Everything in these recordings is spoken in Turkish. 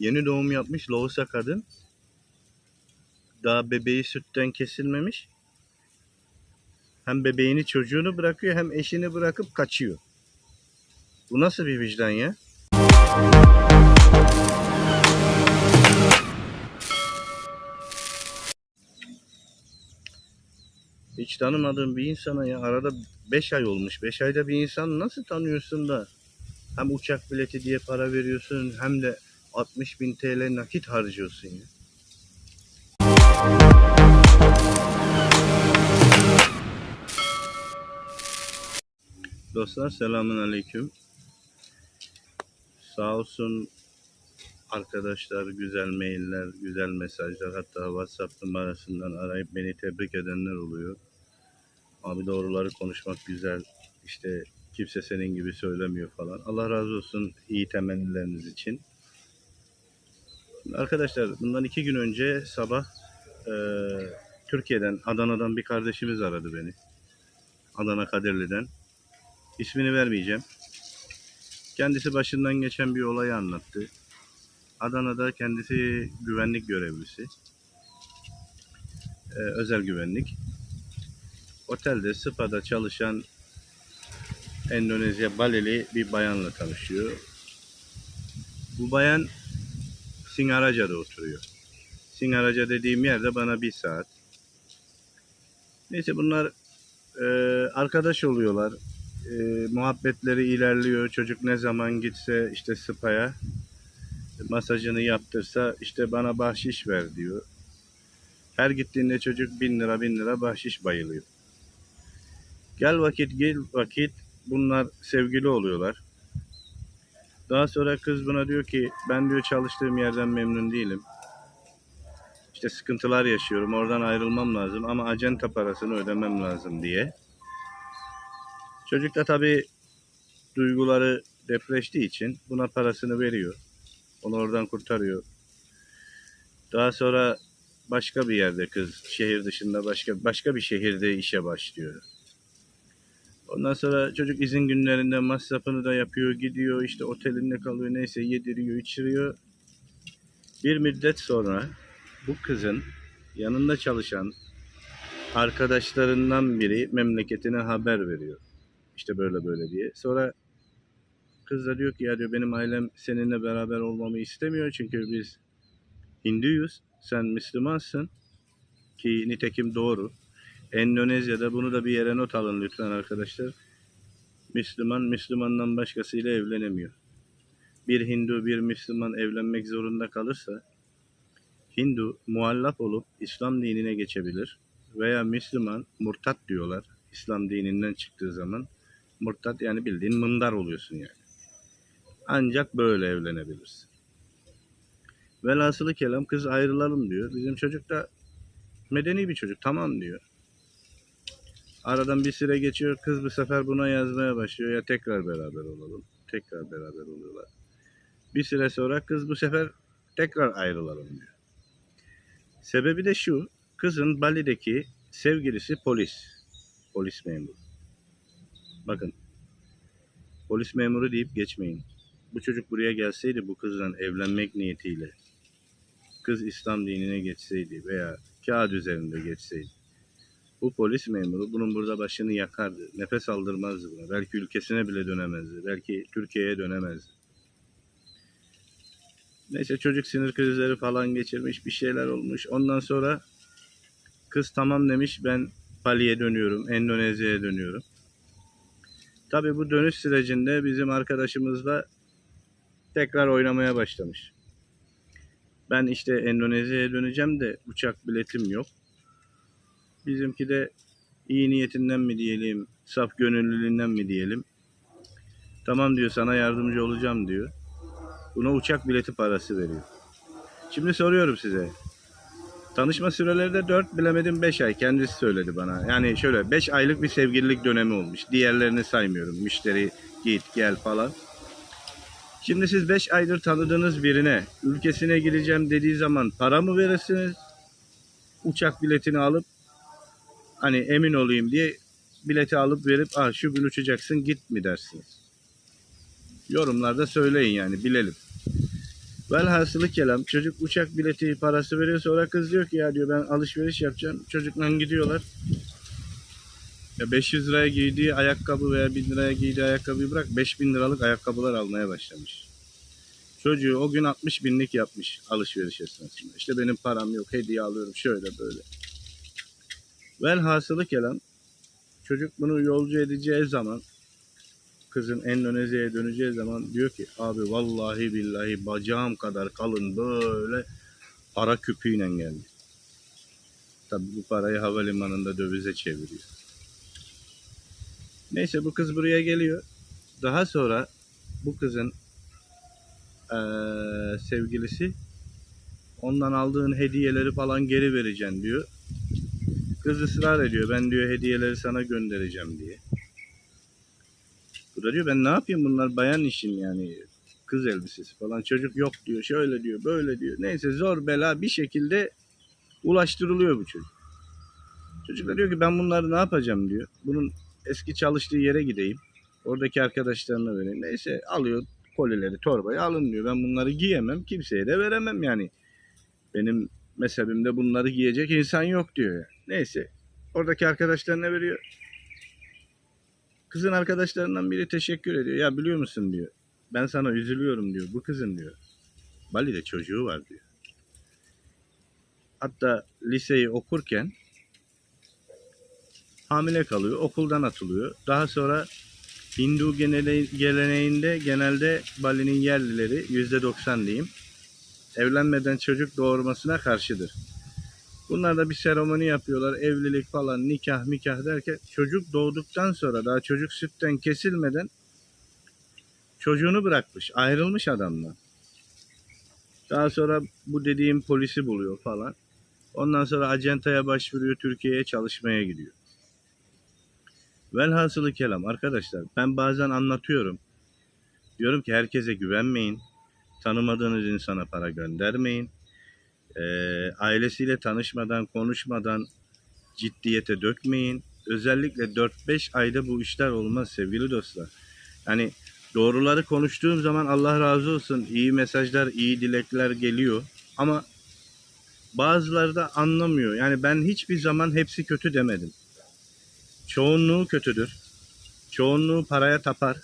Yeni doğum yapmış lohusa kadın. Daha bebeği sütten kesilmemiş. Hem bebeğini çocuğunu bırakıyor hem eşini bırakıp kaçıyor. Bu nasıl bir vicdan ya? Hiç tanımadığın bir insana ya arada 5 ay olmuş. 5 ayda bir insan nasıl tanıyorsun da hem uçak bileti diye para veriyorsun hem de 60 bin TL nakit harcıyorsun ya. Dostlar selamun aleyküm. Sağ olsun arkadaşlar güzel mailler, güzel mesajlar hatta WhatsApp numarasından arayıp beni tebrik edenler oluyor. Abi doğruları konuşmak güzel. İşte kimse senin gibi söylemiyor falan. Allah razı olsun iyi temennileriniz için. Arkadaşlar bundan iki gün önce sabah eee, Türkiye'den, Adana'dan bir kardeşimiz aradı beni. Adana Kadirli'den. İsmini vermeyeceğim. Kendisi başından geçen bir olayı anlattı. Adana'da kendisi güvenlik görevlisi. Eee, özel güvenlik. Otelde, spa'da çalışan Endonezya Balili bir bayanla tanışıyor. Bu bayan Singaraca'da oturuyor. Singaraca dediğim yerde bana bir saat. Neyse bunlar e, arkadaş oluyorlar. E, muhabbetleri ilerliyor. Çocuk ne zaman gitse işte spa'ya masajını yaptırsa işte bana bahşiş ver diyor. Her gittiğinde çocuk bin lira bin lira bahşiş bayılıyor. Gel vakit gel vakit bunlar sevgili oluyorlar. Daha sonra kız buna diyor ki ben diyor çalıştığım yerden memnun değilim. İşte sıkıntılar yaşıyorum. Oradan ayrılmam lazım ama acenta parasını ödemem lazım diye. Çocuk da tabii duyguları depreştiği için buna parasını veriyor. Onu oradan kurtarıyor. Daha sonra başka bir yerde kız şehir dışında başka başka bir şehirde işe başlıyor. Ondan sonra çocuk izin günlerinde masrafını da yapıyor, gidiyor işte otelinde kalıyor neyse yediriyor, içiriyor. Bir müddet sonra bu kızın yanında çalışan arkadaşlarından biri memleketine haber veriyor. İşte böyle böyle diye. Sonra kız da diyor ki ya diyor benim ailem seninle beraber olmamı istemiyor çünkü biz Hinduyuz, sen Müslümansın ki nitekim doğru. Endonezya'da bunu da bir yere not alın lütfen arkadaşlar. Müslüman Müslümandan başkasıyla evlenemiyor. Bir Hindu bir Müslüman evlenmek zorunda kalırsa Hindu muallak olup İslam dinine geçebilir veya Müslüman murtat diyorlar İslam dininden çıktığı zaman murtat yani bildiğin mındar oluyorsun yani. Ancak böyle evlenebilirsin. Velhasılı kelam kız ayrılalım diyor. Bizim çocuk da medeni bir çocuk tamam diyor. Aradan bir süre geçiyor. Kız bu sefer buna yazmaya başlıyor. Ya tekrar beraber olalım. Tekrar beraber oluyorlar. Bir süre sonra kız bu sefer tekrar ayrılalım diyor. Sebebi de şu. Kızın Bali'deki sevgilisi polis. Polis memuru. Bakın. Polis memuru deyip geçmeyin. Bu çocuk buraya gelseydi bu kızla evlenmek niyetiyle kız İslam dinine geçseydi veya kağıt üzerinde geçseydi bu polis memuru bunun burada başını yakardı. Nefes aldırmazdı buna. Belki ülkesine bile dönemezdi. Belki Türkiye'ye dönemezdi. Neyse çocuk sinir krizleri falan geçirmiş. Bir şeyler olmuş. Ondan sonra kız tamam demiş ben Bali'ye dönüyorum. Endonezya'ya dönüyorum. Tabi bu dönüş sürecinde bizim arkadaşımızla tekrar oynamaya başlamış. Ben işte Endonezya'ya döneceğim de uçak biletim yok. Bizimki de iyi niyetinden mi diyelim, saf gönüllülüğünden mi diyelim. Tamam diyor sana yardımcı olacağım diyor. Buna uçak bileti parası veriyor. Şimdi soruyorum size. Tanışma süreleri de 4 bilemedim 5 ay kendisi söyledi bana. Yani şöyle 5 aylık bir sevgililik dönemi olmuş. Diğerlerini saymıyorum. Müşteri git gel falan. Şimdi siz 5 aydır tanıdığınız birine ülkesine gireceğim dediği zaman para mı verirsiniz? Uçak biletini alıp hani emin olayım diye bileti alıp verip ah şu gün uçacaksın git mi dersiniz? Yorumlarda söyleyin yani bilelim. Velhasılı kelam çocuk uçak bileti parası veriyor sonra kız diyor ki ya diyor ben alışveriş yapacağım. Çocukla gidiyorlar. Ya 500 liraya giydiği ayakkabı veya 1000 liraya giydiği ayakkabıyı bırak 5000 liralık ayakkabılar almaya başlamış. Çocuğu o gün 60 binlik yapmış alışveriş esnasında. İşte benim param yok hediye alıyorum şöyle böyle. Velhasılı kelam çocuk bunu yolcu edeceği zaman kızın Endonezya'ya döneceği zaman diyor ki abi vallahi billahi bacağım kadar kalın böyle para küpüyle geldi. Tabi bu parayı havalimanında dövize çeviriyor. Neyse bu kız buraya geliyor. Daha sonra bu kızın eee, sevgilisi ondan aldığın hediyeleri falan geri vereceksin diyor. Kız ısrar ediyor. Ben diyor hediyeleri sana göndereceğim diye. Bu da diyor ben ne yapayım bunlar bayan işin yani kız elbisesi falan çocuk yok diyor şöyle diyor böyle diyor neyse zor bela bir şekilde ulaştırılıyor bu çocuk. Çocuk da diyor ki ben bunları ne yapacağım diyor. Bunun eski çalıştığı yere gideyim. Oradaki arkadaşlarına vereyim. Neyse alıyor kolileri torbayı alın diyor. Ben bunları giyemem kimseye de veremem yani. Benim mezhebimde bunları giyecek insan yok diyor. Yani. Neyse oradaki arkadaşlarına veriyor. Kızın arkadaşlarından biri teşekkür ediyor. Ya biliyor musun diyor. Ben sana üzülüyorum diyor. Bu kızın diyor. Bali'de çocuğu var diyor. Hatta liseyi okurken hamile kalıyor. Okuldan atılıyor. Daha sonra Hindu geleneğinde genelde Bali'nin yerlileri %90 diyeyim. Evlenmeden çocuk doğurmasına karşıdır. Bunlar da bir seremoni yapıyorlar. Evlilik falan, nikah, mikah derken çocuk doğduktan sonra daha çocuk sütten kesilmeden çocuğunu bırakmış. Ayrılmış adamla. Daha sonra bu dediğim polisi buluyor falan. Ondan sonra acentaya başvuruyor. Türkiye'ye çalışmaya gidiyor. Velhasılı kelam arkadaşlar ben bazen anlatıyorum. Diyorum ki herkese güvenmeyin. Tanımadığınız insana para göndermeyin. Ee, ailesiyle tanışmadan, konuşmadan ciddiyete dökmeyin. Özellikle 4-5 ayda bu işler olmaz sevgili dostlar. Yani doğruları konuştuğum zaman Allah razı olsun iyi mesajlar, iyi dilekler geliyor. Ama bazıları da anlamıyor. Yani ben hiçbir zaman hepsi kötü demedim. Çoğunluğu kötüdür. Çoğunluğu paraya tapar.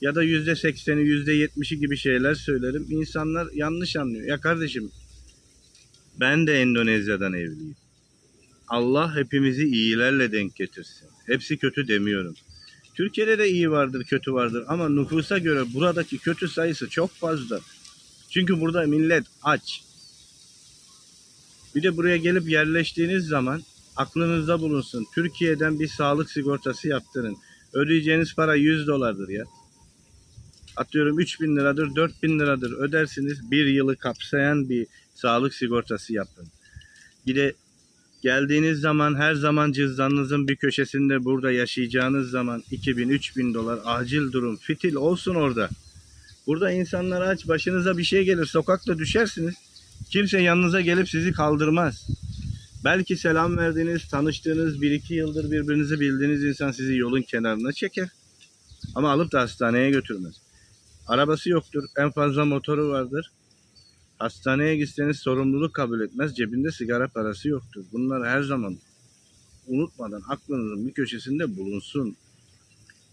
Ya da yüzde sekseni, yüzde yetmişi gibi şeyler söylerim. İnsanlar yanlış anlıyor. Ya kardeşim ben de Endonezya'dan evliyim. Allah hepimizi iyilerle denk getirsin. Hepsi kötü demiyorum. Türkiye'de de iyi vardır, kötü vardır ama nüfusa göre buradaki kötü sayısı çok fazla. Çünkü burada millet aç. Bir de buraya gelip yerleştiğiniz zaman aklınızda bulunsun. Türkiye'den bir sağlık sigortası yaptırın. Ödeyeceğiniz para 100 dolardır ya. Atıyorum 3000 liradır, 4000 liradır ödersiniz. Bir yılı kapsayan bir sağlık sigortası yapın. Bir de geldiğiniz zaman her zaman cüzdanınızın bir köşesinde burada yaşayacağınız zaman 2000-3000 dolar acil durum fitil olsun orada. Burada insanlar aç başınıza bir şey gelir sokakta düşersiniz. Kimse yanınıza gelip sizi kaldırmaz. Belki selam verdiğiniz, tanıştığınız, bir iki yıldır birbirinizi bildiğiniz insan sizi yolun kenarına çeker. Ama alıp da hastaneye götürmez. Arabası yoktur, en fazla motoru vardır. Hastaneye gitseniz sorumluluk kabul etmez, cebinde sigara parası yoktur. Bunlar her zaman unutmadan aklınızın bir köşesinde bulunsun.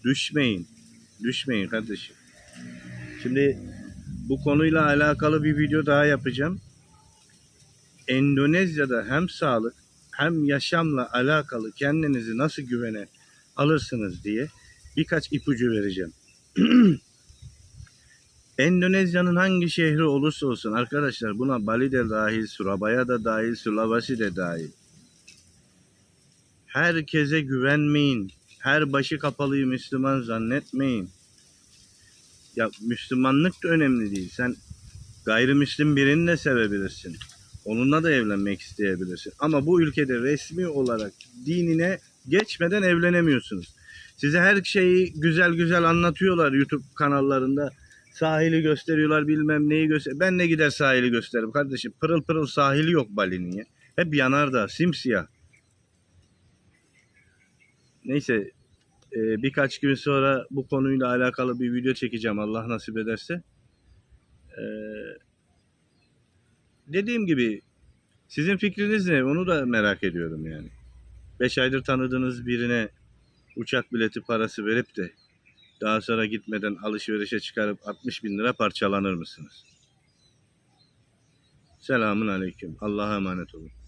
Düşmeyin, düşmeyin kardeşim. Şimdi bu konuyla alakalı bir video daha yapacağım. Endonezya'da hem sağlık hem yaşamla alakalı kendinizi nasıl güvene alırsınız diye birkaç ipucu vereceğim. Endonezya'nın hangi şehri olursa olsun arkadaşlar buna Bali de dahil, Surabaya da dahil, Sulawesi de dahil. Herkese güvenmeyin. Her başı kapalıyı Müslüman zannetmeyin. Ya Müslümanlık da önemli değil. Sen gayrimüslim birini de sevebilirsin. Onunla da evlenmek isteyebilirsin. Ama bu ülkede resmi olarak dinine geçmeden evlenemiyorsunuz. Size her şeyi güzel güzel anlatıyorlar YouTube kanallarında. Sahili gösteriyorlar bilmem neyi göster. Ben ne gider sahili gösteririm kardeşim. Pırıl pırıl sahili yok Bali'nin ya. Hep yanardağ, simsiyah. Neyse e, birkaç gün sonra bu konuyla alakalı bir video çekeceğim Allah nasip ederse. E, dediğim gibi sizin fikriniz ne? Onu da merak ediyorum yani. 5 aydır tanıdığınız birine uçak bileti parası verip de daha sonra gitmeden alışverişe çıkarıp 60 bin lira parçalanır mısınız? Selamun aleyküm. Allah'a emanet olun.